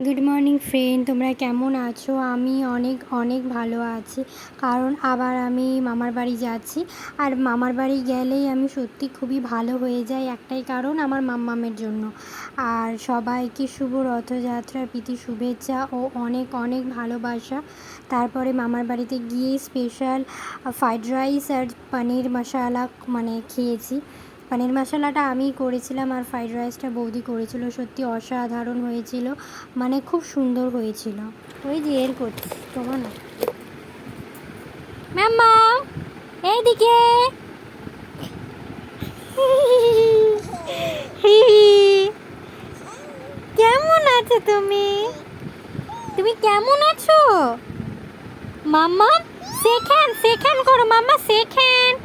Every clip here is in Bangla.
গুড মর্নিং ফ্রেন্ড তোমরা কেমন আছো? আমি অনেক অনেক ভালো আছি। কারণ আবার আমি মামার বাড়ি যাচ্ছি। আর মামার বাড়ি গেলেই আমি সত্যি খুবই ভালো হয়ে যাই একটাই কারণ আমার মাম্মামের জন্য। আর সবাইকে শুভ রথযাত্রার প্রীতি, শুভেচ্ছা ও অনেক অনেক ভালোবাসা। তারপরে মামার বাড়িতে গিয়ে স্পেশাল ফ্রাইড রাইস আর পনির মশালা মানে খেয়েছি। পনির মশলাটা আমিই করেছিলাম আর ফ্রাইড রাইসটা বৌদি করেছিল। সত্যি অসাধারণ হয়েছিল। মানে খুব সুন্দর হয়েছিল। ওই যে এর করছি তোমার না। ম্যাম্মা এইদিকে! কেমন আছো তুমি? তুমি কেমন আছো? মাম্মা, সেখান সেখান করো মাম্মা, সেখান।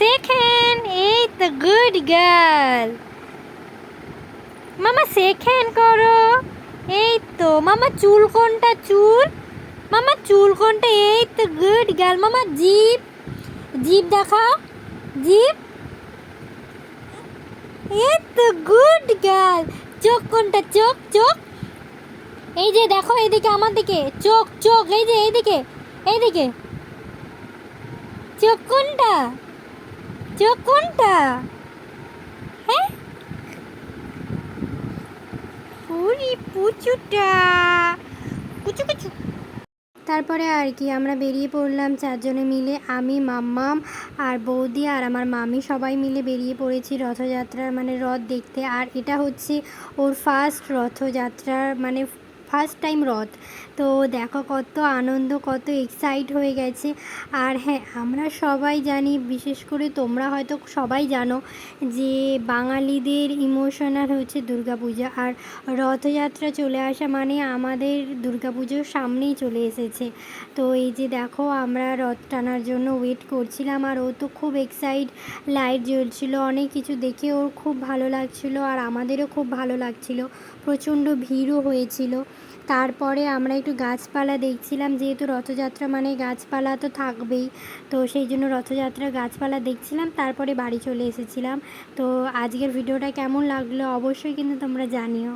সেখান এই তো গুড গার্ল মামা সেখান করো। এই তো, মামা, চুল কোনটা চুল? মামা, চুল কোনটা? এই তো গুড গার্ল মামা জিপ জিপ দেখাও। জিপ এই তো গুড গার্ল চোখ কোনটা? চোখ চোখ। এই যে, দেখো, এইদিকে আমার দিকে। চোখ চোখ। এই যে, এইদিকে। এইদিকে। চোখ কোনটা? চোখ কোনটা? হ্যাঁ? ওরে পুচুটা। কুচু কুচু। তারপরে আর কি, আমরা বেরিয়ে পড়লাম চারজনে মিলে, আমি, মাম্মাম আর বৌদি আর আমার মামি সবাই মিলে বেরিয়ে পড়েছি রথযাত্রার মানে রথ দেখতে। আর এটা হচ্ছে ওর ফার্স্ট রথযাত্রার মানে ফার্স্ট টাইম রথ। তো দেখো কত আনন্দ, কত এক্সাইট হয়ে গেছে। আর হ্যাঁ আমরা সবাই জানি, বিশেষ করে তোমরা হয়তো সবাই জানো যে বাঙালিদের ইমোশনাল হচ্ছে দুর্গাপূজা। আর রথযাত্রা চলে আসা মানে আমাদের দুর্গাপুজোর সামনেই চলে এসেছে। তো এই যে দেখো, আমরা রথ টানার জন্য ওয়েট করছিলাম আর ও তো খুব এক্সাইট লাইট জ্বলছিল, অনেক কিছু দেখে ওর খুব ভালো লাগছিল আর আমাদেরও খুব ভালো লাগছিল। প্রচণ্ড ভিড়ও হয়েছিল। তারপরে আমরা একটু গাছপালা দেখছিলাম, যেহেতু রথযাত্রা মানে গাছপালা তো থাকবেই, তো সেই জন্য রথযাত্রা গাছপালা দেখছিলাম, তারপরে বাড়ি চলে এসেছিলাম। তো আজকের ভিডিওটা কেমন লাগল অবশ্যই কিন্তু তোমরা জানিও।